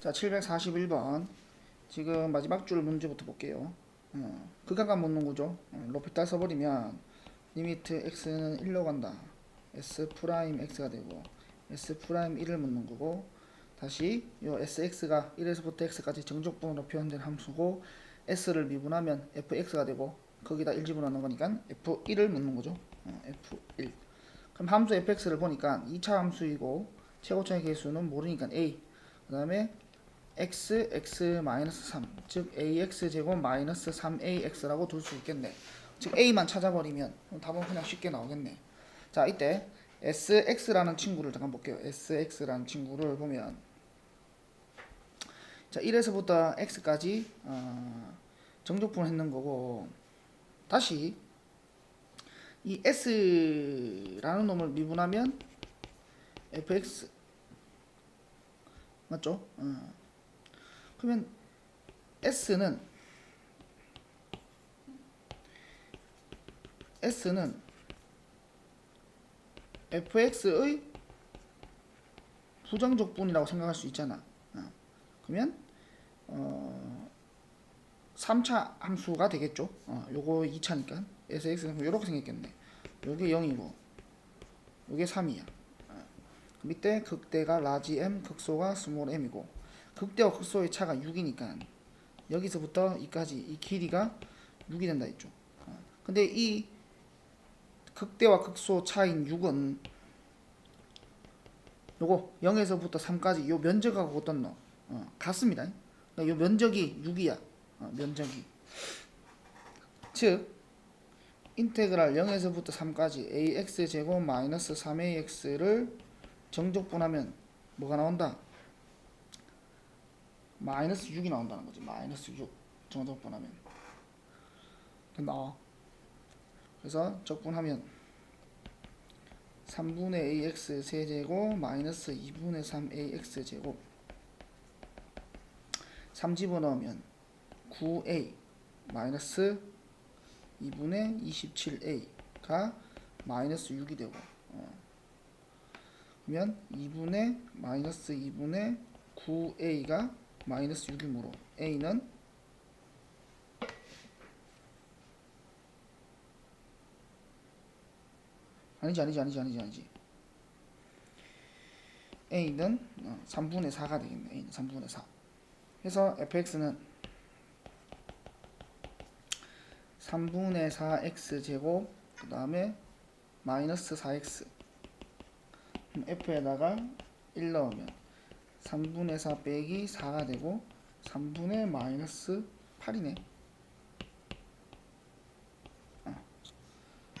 자, 741번. 지금 마지막 줄 문제부터 볼게요. 어, 극한감 묻는 거죠. 어, 로피탈 써버리면 리미트 x는 1로 간다. s 프라임 x가 되고 s 프라임 1을 묻는 거고 다시 요 sx가 1에서부터 x까지 정적분으로 표현된 함수고 s를 미분하면 fx가 되고 거기다 1 집어넣는 거니까 f1을 묻는 거죠. 어, f1. 그럼 함수 fx를 보니까 2차 함수이고 최고차의 개수는 모르니까 a. 그 다음에 x x 마이너스 3, 즉 ax 제곱 마이너스 3ax라고 둘 수 있겠네. 즉 a만 찾아버리면 답은 그냥 쉽게 나오겠네. 자 이때 sx라는 친구를 잠깐 볼게요. sx라는 친구를 보면 자 1에서부터 x까지 어, 정적분 했는 거고 다시 이 s라는 놈을 미분하면 fx 맞죠? 어. 그러면 s는 s는 fx의 부정적분이라고 생각할 수 있잖아. 어. 그러면 어 3차 함수가 되겠죠. 어, 요거 2차니까 sx는 요렇게 생겼겠네. 요게 0이고 요게 3이야. 밑에 극대가 라지 m, 극소가 스몰 m이고 극대와 극소의 차가 6이니까 여기서부터 이까지 이 길이가 6이 된다 했죠. 어, 근데 이 극대와 극소 차인 6은 요거 0에서부터 3까지 요 면적하고 어떤 너 어, 같습니다. 그러니까 요 면적이 6이야. 어, 면적이 즉 인테그랄 0에서부터 3까지 ax 제곱 마이너스 3ax를 정적분하면 뭐가 나온다? 마이너스 6이 나온다는 거지. 마이너스 6 정적분하면 나와. 그래서 적분하면 3분의 ax 세제곱 마이너스 2분의 3ax 제곱 3 집어넣으면 9a 마이너스 2분의 27a가 마이너스 6이 되고 어. 그러면 2분의 마이너스 2분의 9a가 마이너스 6이므로 a는 아니지 아니지 아니지 아니지 아니지. A는 어, 3분의 4가 되겠네 a는 3분의 4 그래서 fx는 3분의 4x 제곱 그 다음에 마이너스 4x f에다가 1 넣으면 3분의 4 빼기 4가 되고 3분의 마이너스 8이네